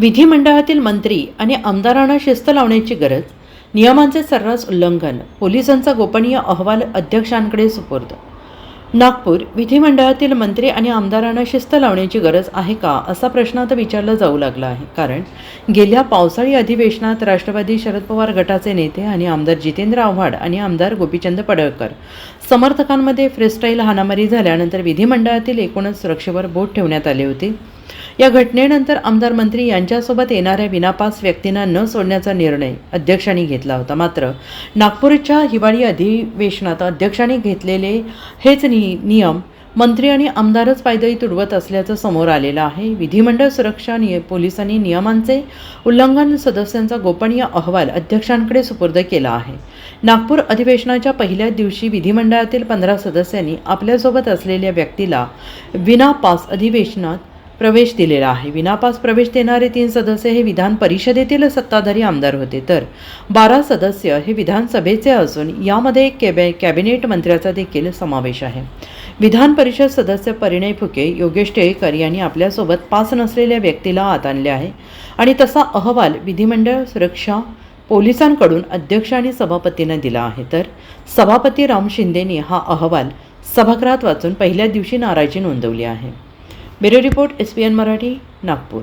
विधिमंडळातील मंत्री आणि आमदारांना शिस्त लावण्याची गरज नियमांचे सर्रास उल्लंघन पोलिसांचा गोपनीय अहवाल अध्यक्षांकडे सुपूर्द. नागपूर विधिमंडळातील मंत्री आणि आमदारांना शिस्त लावण्याची गरज आहे का असा प्रश्न आता विचारला जाऊ लागला आहे. कारण गेल्या पावसाळी अधिवेशनात राष्ट्रवादी शरद पवार गटाचे नेते आणि आमदार जितेंद्र आव्हाड आणि आमदार गोपीचंद पडळकर समर्थकांमध्ये फ्रीस्टाईल हाणामारी झाल्यानंतर विधिमंडळातील एकूणच सुरक्षेवर बोट ठेवण्यात आले होते. या घटनेनंतर आमदार मंत्री यांच्यासोबत येणाऱ्या विनापास व्यक्तींना न सोडण्याचा निर्णय अध्यक्षांनी घेतला होता. मात्र नागपूरच्या हिवाळी अधिवेशनात अध्यक्षांनी घेतलेले हेच नि नियम मंत्री आणि आमदारच पायदळी तुडवत असल्याचं समोर आलेलं आहे. विधिमंडळ सुरक्षा निय पोलिसांनी नियमांचे उल्लंघन सदस्यांचा गोपनीय अहवाल अध्यक्षांकडे सुपूर्द केला आहे. नागपूर अधिवेशनाच्या पहिल्या दिवशी विधिमंडळातील पंधरा सदस्यांनी आपल्यासोबत असलेल्या व्यक्तीला विनापास अधिवेशनात प्रवेश दिलेला आहे. विनापास प्रवेश देणारे तीन सदस्य हे विधान परिषदेतील सत्ताधारी आमदार होते. तर बारा सदस्य हे विधानसभेचे असून यामध्ये एक कॅबे कॅबिनेट मंत्र्याचा देखील समावेश आहे. विधान परिषद सदस्य परिणय फुके योगेश टेळकर यांनी आपल्यासोबत पास नसलेल्या व्यक्तीला आत आणले आहे आणि तसा अहवाल विधिमंडळ सुरक्षा पोलिसांकडून अध्यक्ष आणि सभापतींना दिला आहे. तर सभापती राम शिंदेनी हा अहवाल सभागृहात वाचून पहिल्या दिवशी नाराजी नोंदवली आहे. Bureau report S P N Marathi Nagpur.